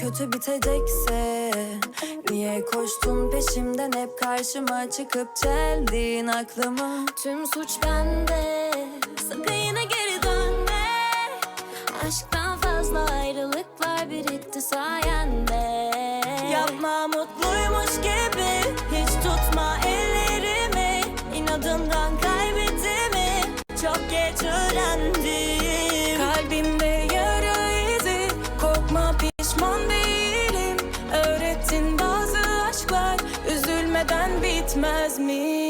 kötü bitecekse Niye koştun peşimden? Hep karşıma çıkıp çeldin aklımı. Tüm suç bende Sakın yine geri dönme. Aşktan fazla ayrılıklar birikti sayende aşklar Üzülmeden bitmezmiş Yaşanacaksa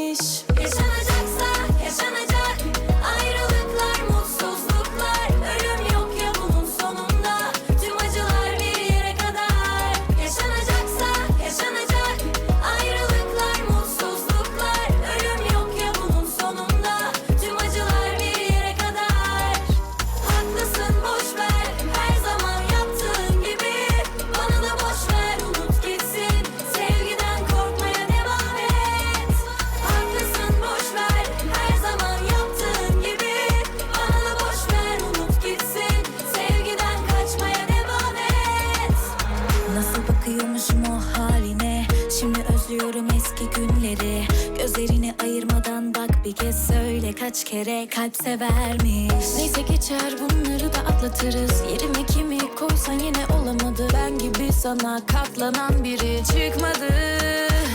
günleri Gözlerini ayırmadan bak bir kez söyle Kaç kere kalp severmiş. Neyse geçer bunları da atlatırız. Yerime kimi koysan yine olamadı. Ben gibi sana katlanan biri çıkmadı.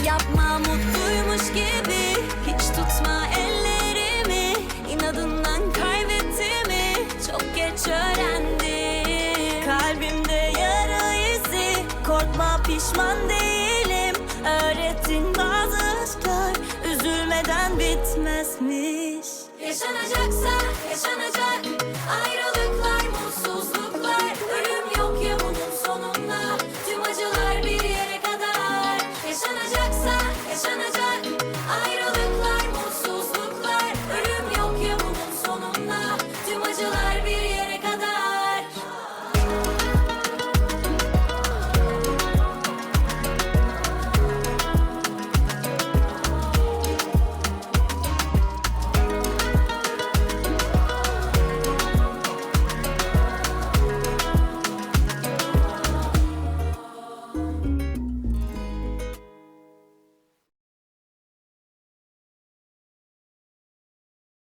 Yapma mutluymuş gibi Hiç tutma ellerimi. İnadından kaybettiğimi Çok geç öğrendim. Kalbimde yara izi. Korkma pişman değilim Öğrettin bazı aşklar Üzülmeden bitmezmiş. Yaşanacaksa yaşanacak Ölüm